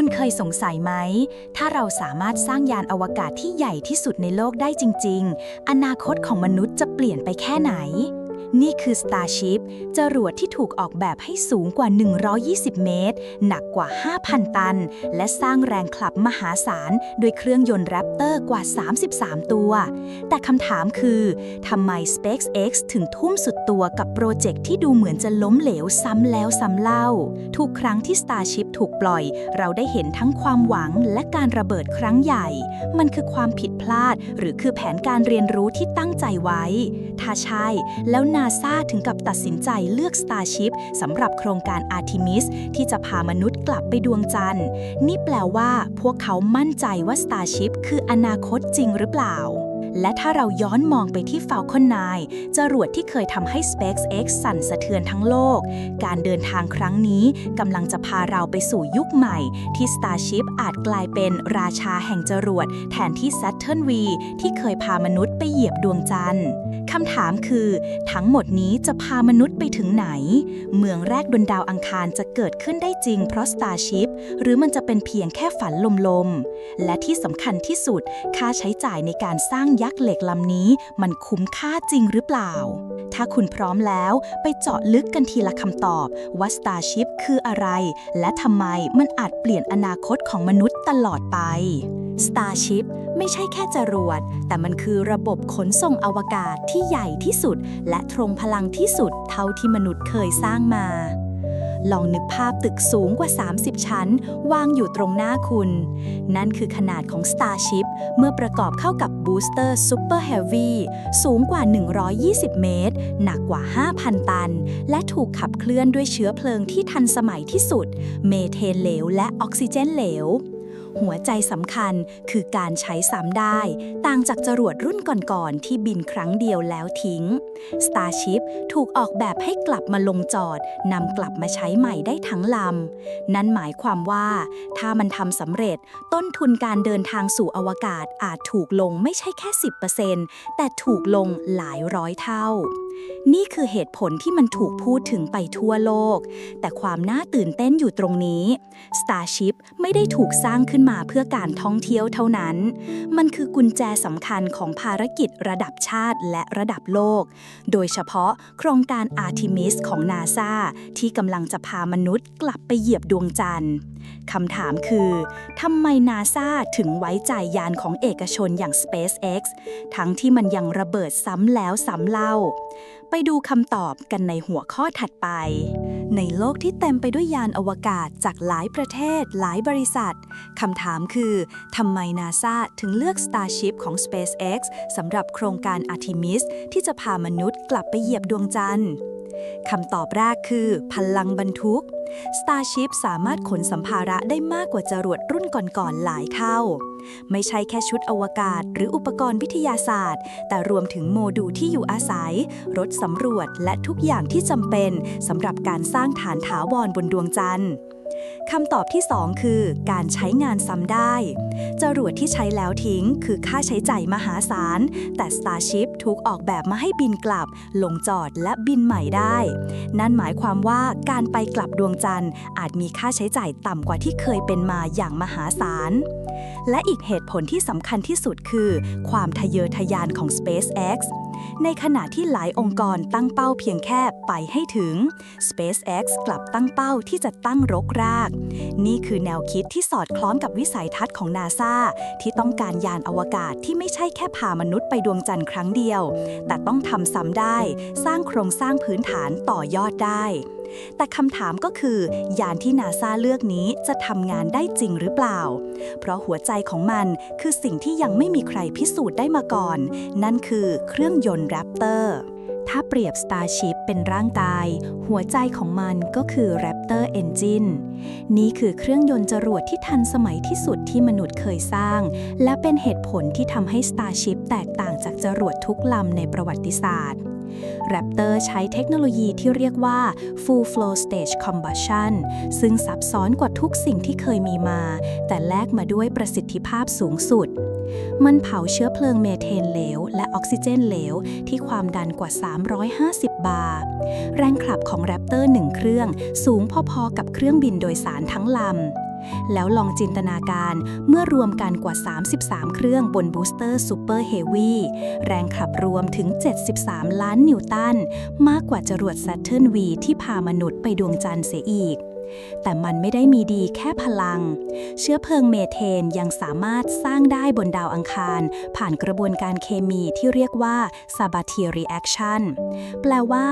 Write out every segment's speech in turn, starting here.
คุณเคยสงสัยไหม ถ้าเราสามารถสร้างยานอวกาศที่ใหญ่ที่สุดในโลกได้จริง ๆ อนาคตของมนุษย์จะเปลี่ยนไปแค่ไหน นี่คือ Starship จรวดที่ถูกออกแบบให้สูงกว่า 120 เมตร หนักกว่า 5,000 ตัน และสร้างแรงขับมหาศาลโดยเครื่องยนต์แรปเตอร์กว่า 33 ตัว แต่คำถามคือทำไม SpaceX ถึงทุ่มสุดตัวกับโปรเจกต์ที่ดูเหมือนจะล้มเหลวซ้ำแล้วซ้ำเล่า ทุกครั้งที่ Starship ถูกปล่อย เราได้เห็นทั้งความหวังและการระเบิดครั้งใหญ่ มันคือความผิดพลาด หรือคือแผนการเรียนรู้ที่ตั้งใจไว้ ถ้าใช่ แล้วนาซาถึงกับตัดสินใจเลือก Starship สำหรับโครงการ Artemis ที่จะพามนุษย์กลับไปดวงจันทร์ นี่แปลว่าพวกเขามั่นใจว่า Starship คืออนาคตจริงหรือเปล่าและถ้าเราย้อนมองไปที่ Falcon 9 จรวดที่เคยทำให้ SpaceX สั่นสะเทือนทั้งโลก การเดินทางครั้งนี้กำลังจะพาเราไปสู่ยุคใหม่ ที่ Starship อาจกลายเป็นราชาแห่งจรวด แทนที่ Saturn V ที่เคยพามนุษย์ไปเหยียบดวงจันทร์คำถามคือ ทั้งหมดนี้จะพามนุษย์ไปถึงไหน เมืองแรกบนดาวอังคารจะเกิดขึ้นได้จริงเพราะ Starship หรือมันจะเป็นเพียงแค่ฝันลมๆ และที่สำคัญที่สุด ค่าใช้จ่ายในการสร้างยักษ์เหล็กลำนี้ มันคุ้มค่าจริงหรือเปล่า ถ้าคุณพร้อมแล้วไปเจาะลึกกันทีละคำตอบว่า Starship คืออะไร และทำไมมันอาจเปลี่ยนอนาคตของมนุษย์ตลอดไป Starship ไม่ใช่แค่จรวด แต่มันคือระบบขนส่งอวกาศที่ใหญ่ที่สุด และทรงพลังที่สุดเท่าที่มนุษย์เคยสร้างมา ลองนึกภาพตึกสูงกว่า 30 ชั้น วางอยู่ตรงหน้าคุณ นั่นคือขนาดของ Starship เมื่อประกอบเข้ากับ Booster Super Heavy สูงกว่า 120 เมตร หนักกว่า 5,000 ตัน และถูกขับเคลื่อนด้วยเชื้อเพลิงที่ทันสมัยที่สุด เมเทนเหลวและออกซิเจนเหลว หัวใจสำคัญคือการใช้ซ้ำได้ ต่างจากจรวดรุ่นก่อนๆ ที่บินครั้งเดียวแล้วทิ้ง Starship ถูกออกแบบให้กลับมาลงจอดนำกลับมาใช้ใหม่ได้ทั้งลำ นั่นหมายความว่า ถ้ามันทำสำเร็จต้นทุนการเดินทางสู่อวกาศอาจถูกลงไม่ใช่แค่ 10%แต่ถูกลงหลายร้อยเท่า นี่คือเหตุผลที่มันถูกพูดถึงไปทั่วโลก แต่ความน่าตื่นเต้นอยู่ตรงนี้ Starship ไม่ได้ถูกสร้างขึ้นมาเพื่อการท่องเที่ยวเท่านั้น มันคือกุญแจสำคัญของภารกิจระดับชาติและระดับโลก โดยเฉพาะโครงการ Artemis ของนาซาที่กำลังจะพามนุษย์กลับไปเหยียบดวงจันทร์คำถามคือทำไมนาซาถึงไว้ใจยานของเอกชนอย่าง SpaceX ทั้งที่มันยังระเบิดซ้ำแล้วซ้ำเล่า ไปดูคำตอบกันในหัวข้อถัดไป ในโลกที่เต็มไปด้วยยานอวกาศจากหลายประเทศหลายบริษัท คำถามคือทำไมนาซาถึงเลือก Starship ของ SpaceX สำหรับโครงการ Artemis ที่จะพามนุษย์กลับไปเหยียบดวงจันทร์คำตอบแรกคือ พลังบรรทุก Starship สามารถขนสัมภาระได้มากกว่าจรวดรุ่นก่อนๆหลายเท่า ไม่ใช่แค่ชุดอวกาศ หรืออุปกรณ์วิทยาศาสตร์ แต่รวมถึงโมดูลที่อยู่อาศัย รถสำรวจและทุกอย่างที่จำเป็นสำหรับการสร้างฐานถาวรบนดวงจันทร์คำตอบที่ 2 คือ การใช้งานซ้ำได้ จรวดที่ใช้แล้วทิ้ง คือค่าใช้จ่ายมหาศาล แต่ Starship ถูกออกแบบมาให้บินกลับ ลงจอดและบินใหม่ได้ นั่นหมายความว่าการไปกลับดวงจันทร์อาจมีค่าใช้จ่ายต่ำกว่าที่เคยเป็นมาอย่างมหาศาล และอีกเหตุผลที่สำคัญที่สุดคือ ความทะเยอทะยานของ SpaceX ในขณะที่หลายองค์กรตั้งเป้าเพียงแค่ไปให้ถึง SpaceX กลับตั้งเป้าที่จะตั้งรกราก นี่คือแนวคิดที่สอดคล้องกับวิสัยทัศน์ของนาซาที่ต้องการยานอวกาศที่ไม่ใช่แค่พามนุษย์ไปดวงจันทร์ครั้งเดียว แต่ต้องทำซ้ำได้ สร้างโครงสร้างพื้นฐานต่อยอดได้ แต่คำถามก็คือ ยานที่นาซาเลือกนี้จะทำงานได้จริงหรือเปล่า เพราะหัวใจของมันคือสิ่งที่ยังไม่มีใครพิสูจน์ได้มาก่อน นั่นคือเครื่องยนต์แรปเตอร์ ถ้าเปรียบ Starship เป็นร่างกาย หัวใจของมันก็คือ Raptor Engine นี่คือเครื่องยนต์จรวดที่ทันสมัยที่สุดที่มนุษย์เคยสร้าง และเป็นเหตุผลที่ทำให้ Starship แตกต่างจากจรวดทุกลำในประวัติศาสตร์ Raptor ใช้เทคโนโลยีที่เรียกว่า Full Flow Stage Combustion ซึ่งซับซ้อนกว่าทุกสิ่งที่เคยมีมา แต่แลกมาด้วยประสิทธิภาพสูงสุด มันเผาเชื้อเพลิงเมเทนเหลว และออกซิเจนเหลว ที่ความดันกว่า 350 บาร์ แรงขับของแรปเตอร์หนึ่งเครื่องสูงพอๆกับเครื่องบินโดยสารทั้งลำแล้วลองจินตนาการเมื่อรวมกันกว่า 33 เครื่องบนบูสเตอร์ซูเปอร์เฮวีแรงขับรวมถึง 73 ล้านนิวตัน มากกว่าจรวด Saturn V ที่พามนุษย์ไปดวงจันทร์เสียอีก แต่มันไม่ได้มีดีแค่พลัง เชื้อเพลิงเมเทนยังสามารถสร้างได้บนดาวอังคาร ผ่านกระบวนการเคมีที่เรียกว่า Sabatier reaction แปลว่า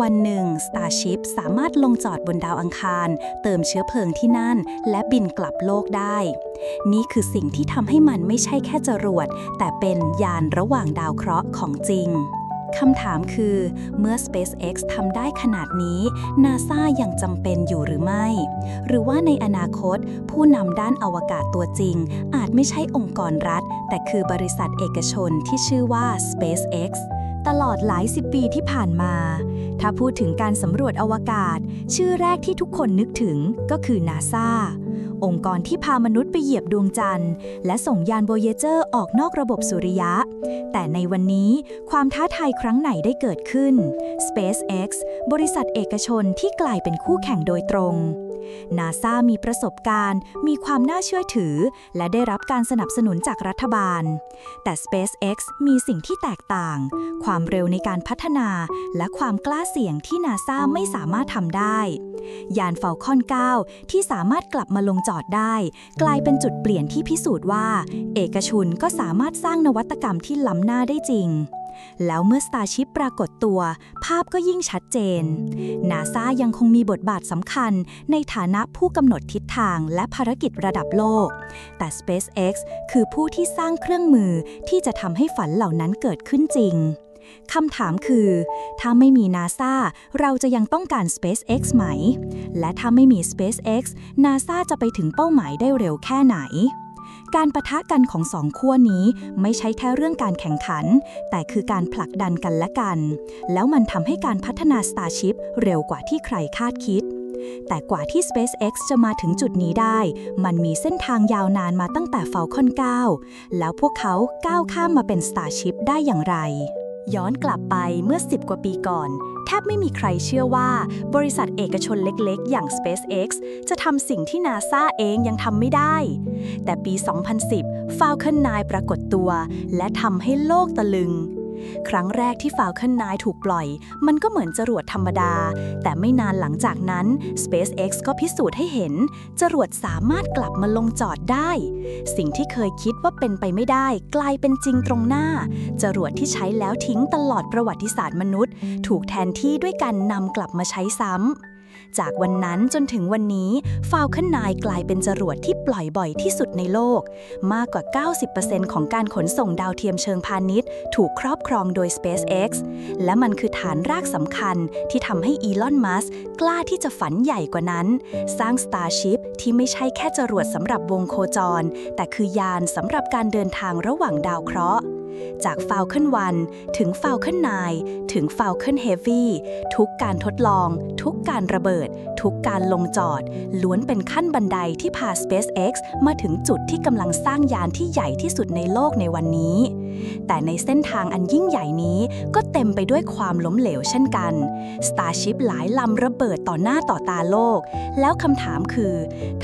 วันหนึ่ง Starship สามารถลงจอดบนดาวอังคาร เติมเชื้อเพลิงที่นั่น และบินกลับโลกได้ นี่คือสิ่งที่ทำให้มันไม่ใช่แค่จรวด แต่เป็นยานระหว่างดาวเคราะห์ของจริง คำถามคือเมื่อ SpaceX ทำได้ขนาดนี้ NASA ยังจำเป็นอยู่หรือไม่ หรือว่าในอนาคต ผู้นำด้านอวกาศตัวจริง อาจไม่ใช่องค์กรรัฐ แต่คือบริษัทเอกชนที่ชื่อว่า SpaceX ตลอดหลายสิบปีที่ผ่านมา ถ้าพูดถึงการสำรวจอวกาศ ชื่อแรกที่ทุกคนนึกถึงก็คือ NASA องค์กรที่พามนุษย์ไปเหยียบดวงจันทร์ และส่งยานโบเยเจอร์ออกนอกระบบสุริยะ แต่ในวันนี้ความท้าทายครั้งไหนได้เกิดขึ้น SpaceX บริษัทเอกชนที่กลายเป็นคู่แข่งโดยตรง NASA มีประสบการณ์ มีความน่าเชื่อถือ และได้รับการสนับสนุนจากรัฐบาล แต่ SpaceX มีสิ่งที่แตกต่าง ความเร็วในการพัฒนา และความกล้าเสี่ยงที่ NASA ไม่สามารถทำได้ ยาน Falcon 9 ที่สามารถกลับมาลงจอดได้ กลายเป็นจุดเปลี่ยนที่พิสูจน์ว่า เอกชนก็สามารถสร้างนวัตกรรมที่ล้ำหน้าได้จริง แล้วเมื่อ Starship ปรากฏตัว ภาพก็ยิ่งชัดเจน NASA ยังคงมีบทบาทสำคัญในฐานะผู้กำหนดทิศทางและภารกิจระดับโลก แต่ SpaceX คือผู้ที่สร้างเครื่องมือที่จะทำให้ฝันเหล่านั้นเกิดขึ้นจริง คำถามคือ ถ้าไม่มี NASA เราจะยังต้องการ SpaceX ไหม และถ้าไม่มี SpaceX NASA จะไปถึงเป้าหมายได้เร็วแค่ไหน การประทะกันของสองขั้วนี้ไม่ใช่แค่เรื่องการแข่งขัน แต่คือการผลักดันกันและกัน แล้วมันทำให้การพัฒนา Starship เร็วกว่าที่ใครคาดคิดแต่กว่าที่ SpaceX จะมาถึงจุดนี้ได้ มันมีเส้นทางยาวนานมาตั้งแต่ Falcon 9 แล้วพวกเขาก้าวข้ามมาเป็น Starship ได้อย่างไร ย้อนกลับไปเมื่อ 10 กว่าปีก่อน แทบไม่มีใครเชื่อว่าบริษัทเอกชนเล็กๆ อย่าง SpaceX จะทำสิ่งที่ NASA เองยังทำไม่ได้ แต่ปี 2010 Falcon 9 ปรากฏตัว และทำให้โลกตะลึง ครั้งแรกที่ Falcon 9 ถูกปล่อย มันก็เหมือนจรวดธรรมดา แต่ไม่นานหลังจากนั้น SpaceX ก็พิสูจน์ให้เห็น จรวดสามารถกลับมาลงจอดได้ สิ่งที่เคยคิดว่าเป็นไปไม่ได้ กลายเป็นจริงตรงหน้า จรวดที่ใช้แล้วทิ้งตลอดประวัติศาสตร์มนุษย์ ถูกแทนที่ด้วยการนำกลับมาใช้ซ้ำ จากวันนั้นจนถึงวันนี้ Falcon 9กลายเป็นจรวดที่ปล่อยบ่อยที่สุดในโลก มากกว่า 90%ของการขนส่งดาวเทียมเชิงพาณิชย์ ถูกครอบครองโดย SpaceX และมันคือฐานรากสำคัญที่ทำให้อีลอน มัสก์กล้าที่จะฝันใหญ่กว่านั้น สร้าง Starship ที่ไม่ใช่แค่จรวดสำหรับวงโคจร แต่คือยานสำหรับการเดินทางระหว่างดาวเคราะห์ จาก Falcon 1 ถึง Falcon 9 ถึง Falcon Heavy ทุกการทดลอง ทุกการระเบิด ทุกการลงจอด ล้วนเป็นขั้นบันไดที่พา SpaceX มาถึงจุดที่กำลังสร้างยานที่ใหญ่ที่สุดในโลกในวันนี้ แต่ในเส้นทางอันยิ่งใหญ่นี้ก็เต็มไปด้วยความล้มเหลวเช่นกัน Starship หลายลำระเบิดต่อหน้าต่อตาโลก แล้วคำถามคือ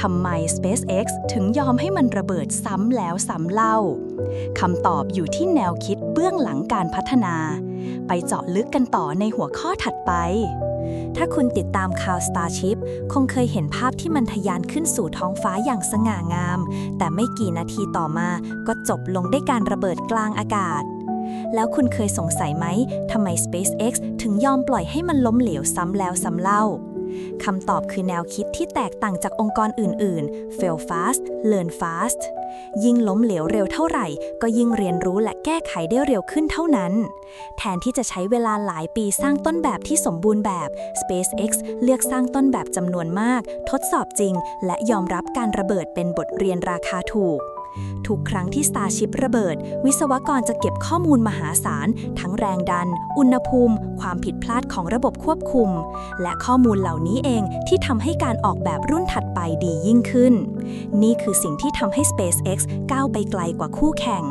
ทำไม SpaceX ถึงยอมให้มันระเบิดซ้ำแล้วซ้ำเล่าคำตอบอยู่ที่แนวคิดเบื้องหลังการพัฒนา ไปเจาะลึกกันต่อในหัวข้อถัดไป ถ้าคุณติดตามข่าว Starship คงเคยเห็นภาพที่มันทะยานขึ้นสู่ท้องฟ้าอย่างสง่างาม แต่ไม่กี่นาทีต่อมาก็จบลงด้วยการระเบิดกลางอากาศ แล้วคุณเคยสงสัยไหมทำไม SpaceX ถึงยอมปล่อยให้มันล้มเหลวซ้ำแล้วซ้ำเล่า คำตอบคือแนวคิดที่แตกต่างจากองค์กรอื่นๆ fail fast learn fast ยิ่งล้มเหลวเร็วเท่าไหร่ ก็ยิ่งเรียนรู้และแก้ไขได้เร็วขึ้นเท่านั้น แทนที่จะใช้เวลาหลายปีสร้างต้นแบบที่สมบูรณ์แบบ SpaceX เลือกสร้างต้นแบบจำนวนมาก ทดสอบจริง และยอมรับการระเบิดเป็นบทเรียนราคาถูก ทุกครั้งที่ Starship ระเบิด วิศวกรจะเก็บข้อมูลมหาศาล ทั้งแรงดัน อุณหภูมิ ความผิดพลาดของระบบควบคุม และข้อมูลเหล่านี้เองที่ทำให้การออกแบบรุ่นถัดไปดียิ่งขึ้น นี่คือสิ่งที่ทำให้ SpaceX ก้าวไปไกลกว่าคู่แข่ง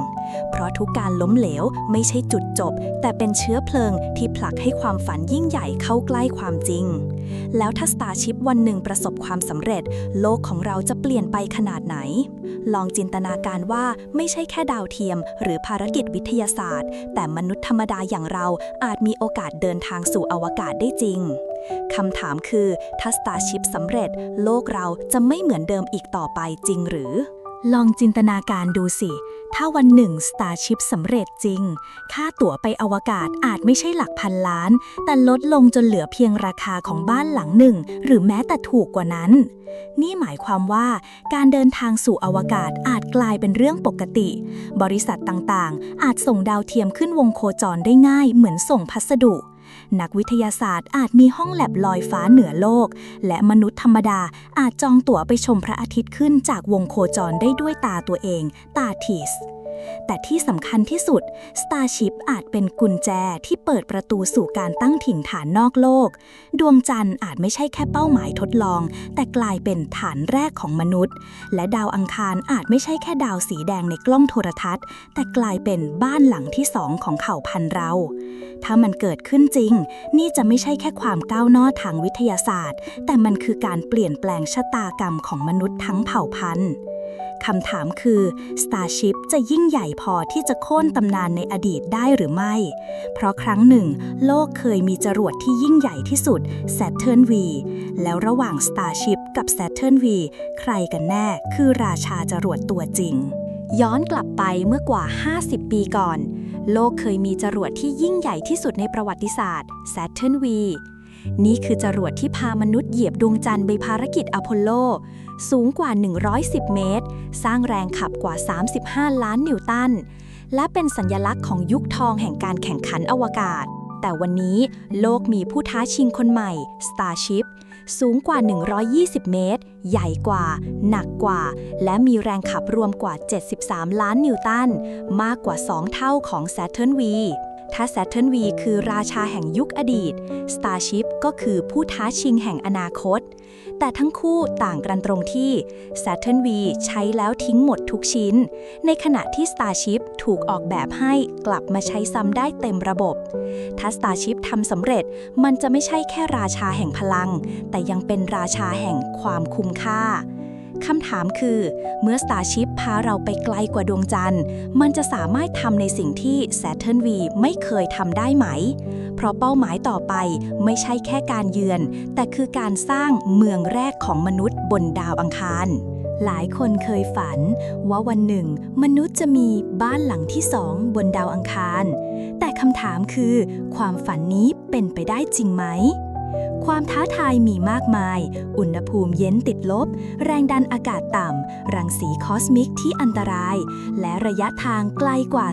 เพราะทุกการล้มเหลวไม่ใช่จุดจบ แต่เป็นเชื้อเพลิงที่ผลักให้ความฝันยิ่งใหญ่เข้าใกล้ความจริง แล้วถ้า Starship วันหนึ่งประสบความสำเร็จ โลกของเราจะเปลี่ยนไปขนาดไหน ลองจินตนาการว่าไม่ใช่แค่ดาวเทียม หรือภารกิจวิทยาศาสตร์ แต่มนุษย์ธรรมดาอย่างเราอาจมีโอกาสเดินทางสู่อวกาศได้จริงคำถามคือถ้า Starship สำเร็จ โลกเราจะไม่เหมือนเดิมอีกต่อไปจริงหรือ ลองจินตนาการดูสิ ถ้าวันหนึ่ง Starship สำเร็จจริง ค่าตั๋วไปอวกาศอาจไม่ใช่หลักพันล้าน แต่ลดลงจนเหลือเพียงราคาของบ้านหลังหนึ่ง หรือแม้แต่ถูกกว่านั้น นี่หมายความว่าการเดินทางสู่อวกาศอาจกลายเป็นเรื่องปกติ บริษัทต่างๆ อาจส่งดาวเทียมขึ้นวงโคจรได้ง่ายเหมือนส่งพัสดุ นักวิทยาศาสตร์อาจมีห้องแลบลอยฟ้าเหนือโลก และมนุษย์ธรรมดาอาจจองตั๋วไปชมพระอาทิตย์ขึ้นจากวงโคจรได้ด้วยตาตัวเอง ตาทีส แต่ที่สำคัญที่สุด Starship อาจเป็นกุญแจที่เปิดประตูสู่การตั้งถิ่นฐานนอกโลก ดวงจันทร์อาจไม่ใช่แค่เป้าหมายทดลอง แต่กลายเป็นฐานแรกของมนุษย์ และดาวอังคารอาจไม่ใช่แค่ดาวสีแดงในกล้องโทรทัศน์ แต่กลายเป็นบ้านหลังที่สองของเผ่าพันธุ์เรา ถ้ามันเกิดขึ้นจริง นี่จะไม่ใช่แค่ความก้าวหน้าทางวิทยาศาสตร์ แต่มันคือการเปลี่ยนแปลงชะตากรรมของมนุษย์ทั้งเผ่าพันธุ์ คำถามคือ Starship จะยิ่งใหญ่พอที่จะโค่นตำนานในอดีตได้หรือไม่ เพราะครั้งหนึ่ง โลกเคยมีจรวดที่ยิ่งใหญ่ที่สุด Saturn V แล้วระหว่าง Starship กับ Saturn V ใครกันแน่คือราชาจรวดตัวจริง ย้อนกลับไปเมื่อกว่า 50 ปีก่อน โลกเคยมีจรวดที่ยิ่งใหญ่ที่สุดในประวัติศาสตร์ Saturn V นี่คือจรวดที่พามนุษย์เหยียบดวงจันทร์ไปภารกิจอพอลโล สูงกว่า 110 เมตร สร้างแรงขับกว่า 35 ล้านนิวตัน และเป็นสัญญลักษณ์ของยุคทองแห่งการแข่งขันอวกาศ แต่วันนี้โลกมีผู้ท้าชิงคนใหม่ Starship สูงกว่า 120 เมตร ใหญ่กว่า หนักกว่า และมีแรงขับรวมกว่า 73 ล้านนิวตัน มากกว่า 2 เท่าของ Saturn V ถ้า Saturn V คือราชาแห่งยุคอดีต Starship ก็คือผู้ท้าชิงแห่งอนาคต แต่ทั้งคู่ต่างกันตรงที่ Saturn V ใช้แล้วทิ้งหมดทุกชิ้น ในขณะที่ Starship ถูกออกแบบให้กลับมาใช้ซ้ำได้เต็มระบบ ถ้า Starship ทำสำเร็จมันจะไม่ใช่แค่ราชาแห่งพลัง แต่ยังเป็นราชาแห่งความคุ้มค่า คำถามคือ เมื่อ Starship พาเราไปไกลกว่าดวงจันทร์ มันจะสามารถทำในสิ่งที่ Saturn V ไม่เคยทำได้ไหม เพราะเป้าหมายต่อไปไม่ใช่แค่การเยือน แต่คือการสร้างเมืองแรกของมนุษย์บนดาวอังคารหลายคนเคยฝันว่าวันหนึ่ง มนุษย์จะมีบ้านหลังที่สองบนดาวอังคาร แต่คำถามคือ ความฝันนี้เป็นไปได้จริงไหม ความท้าทายมีมากมาย อุณหภูมิเย็นติดลบ แรงดันอากาศต่ำ รังสีคอสมิกที่อันตราย และระยะทางไกลกว่า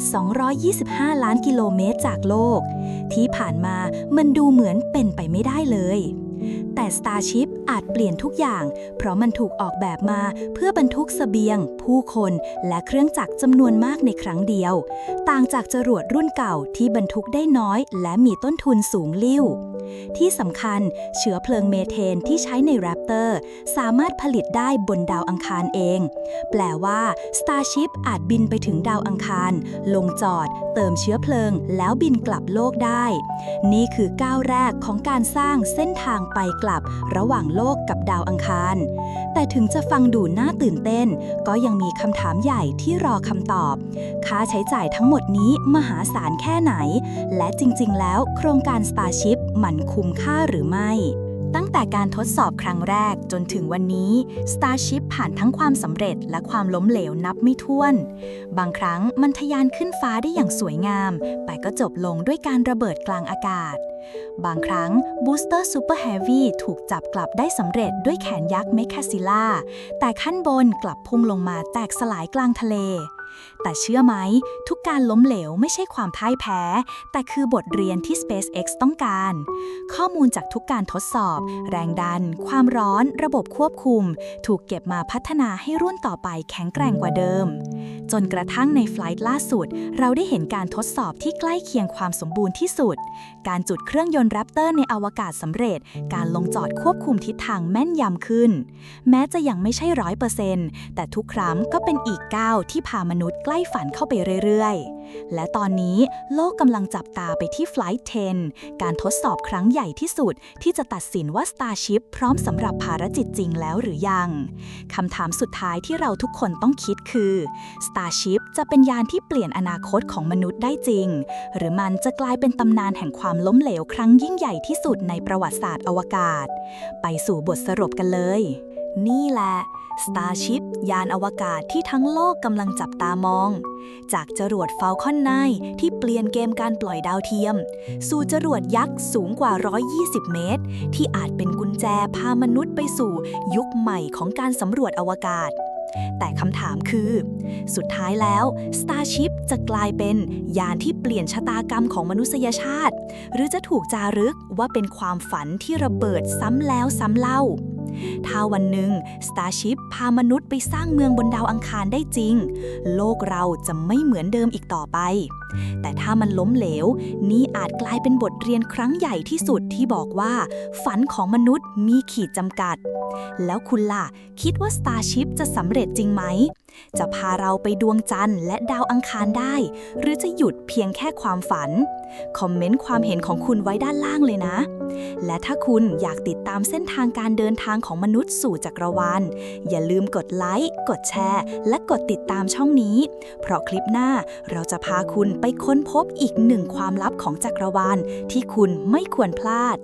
225 ล้านกิโลเมตรจากโลก ที่ผ่านมามันดูเหมือนเป็นไปไม่ได้เลย แต่ Starship อาจเปลี่ยนทุกอย่าง เพราะมันถูกออกแบบมาเพื่อบรรทุกเสบียง ผู้คนและเครื่องจักรจำนวนมากในครั้งเดียว ต่างจากจรวดรุ่นเก่าที่บรรทุกได้น้อย และมีต้นทุนสูงลิ่ว ที่สำคัญเชื้อเพลิงเมเทนที่ใช้ใน Raptor สามารถผลิตได้บนดาวอังคารเอง แปลว่า Starship อาจบินไปถึงดาวอังคาร ลงจอด เติมเชื้อเพลิง แล้วบินกลับโลกได้ นี่คือก้าวแรกของการสร้างเส้นทางไปกลับระหว่างโลกกับดาวอังคาร แต่ถึงจะฟังดูน่าตื่นเต้น ก็ยังมีคำถามใหญ่ที่รอคำตอบ ค่าใช้จ่ายทั้งหมดนี้มหาศาลแค่ไหน และจริง ๆ แล้วโครงการ Starship มันคุ้มค่าหรือไม่ ตั้งแต่การทดสอบครั้งแรกจนถึงวันนี้ Starship ผ่านทั้งความสำเร็จและความล้มเหลวนับไม่ถ้วน บางครั้งมันทะยานขึ้นฟ้าได้อย่างสวยงาม แต่ก็จบลงด้วยการระเบิดกลางอากาศ บางครั้ง Booster Super Heavy ถูกจับกลับได้สำเร็จด้วยแขนยักษ์เมคคาซิล่า แต่ขั้นบนกลับพุ่งลงมาแตกสลายกลางทะเล แต่เชื่อไหม ทุกการล้มเหลวไม่ใช่ความพ่ายแพ้ แต่คือบทเรียนที่ SpaceX ต้องการ ข้อมูลจากทุกการทดสอบ แรงดัน ความร้อน ระบบควบคุม ถูกเก็บมาพัฒนาให้รุ่นต่อไปแข็งแกร่งกว่าเดิม จนกระทั่งในไฟลท์ล่าสุด เราได้เห็นการทดสอบที่ใกล้เคียงความสมบูรณ์ที่สุด การจุดเครื่องยนต์แรปเตอร์ในอวกาศสำเร็จ การลงจอดควบคุมทิศทางแม่นยำขึ้น แม้จะยังไม่ใช่ร้อยเปอร์เซ็นต์แต่ทุกครั้งก็เป็นอีกก้าวที่พามนุษย์ใกล้ฝันเข้าไปเรื่อยๆ และตอนนี้โลกกำลังจับตาไปที่ Flight 10 การทดสอบครั้งใหญ่ที่สุด ที่จะตัดสินว่า Starship พร้อมสำหรับภารกิจจริงแล้วหรือยังคำถามสุดท้ายที่เราทุกคนต้องคิดคือ Starship จะเป็นยานที่เปลี่ยนอนาคตของมนุษย์ได้จริง หรือมันจะกลายเป็นตำนานแห่งความล้มเหลวครั้งยิ่งใหญ่ที่สุดในประวัติศาสตร์อวกาศ ไปสู่บทสรุปกันเลย นี่แหละ Starship ยานอวกาศที่ทั้งโลกกำลังจับตามอง จากจรวด Falcon 9 ที่เปลี่ยนเกมการปล่อยดาวเทียม สู่จรวดยักษ์สูงกว่า 120 เมตร ที่อาจเป็นกุญแจพามนุษย์ไปสู่ยุคใหม่ของการสำรวจอวกาศ แต่คำถามคือ สุดท้ายแล้ว Starship จะกลายเป็นยานที่เปลี่ยนชะตากรรมของมนุษยชาติ หรือจะถูกจารึกว่าเป็นความฝันที่ระเบิดซ้ำแล้วซ้ำเล่า ถ้าวันหนึ่ง Starship พามนุษย์ไปสร้างเมืองบนดาวอังคารได้จริง โลกเราจะไม่เหมือนเดิมอีกต่อไป แต่ถ้ามันล้มเหลว นี่อาจกลายเป็นบทเรียนครั้งใหญ่ที่สุดที่บอกว่า ฝันของมนุษย์มีขีดจำกัด แล้วคุณล่ะ คิดว่า Starship จะสำเร็จจริงไหม จะพาเราไปดวงจันทร์และดาวอังคารได้ หรือจะหยุดเพียงแค่ความฝัน คอมเมนต์ความเห็นของคุณไว้ด้านล่างเลยนะ และถ้าคุณอยากติดตามเส้นทางการเดินทางของมนุษย์สู่จักรวาล อย่าลืมกดไลค์ กดแชร์ และกดติดตามช่องนี้ เพราะคลิปหน้าเราจะพาคุณไปค้นพบอีกหนึ่งความลับของจักรวาลที่คุณไม่ควรพลาด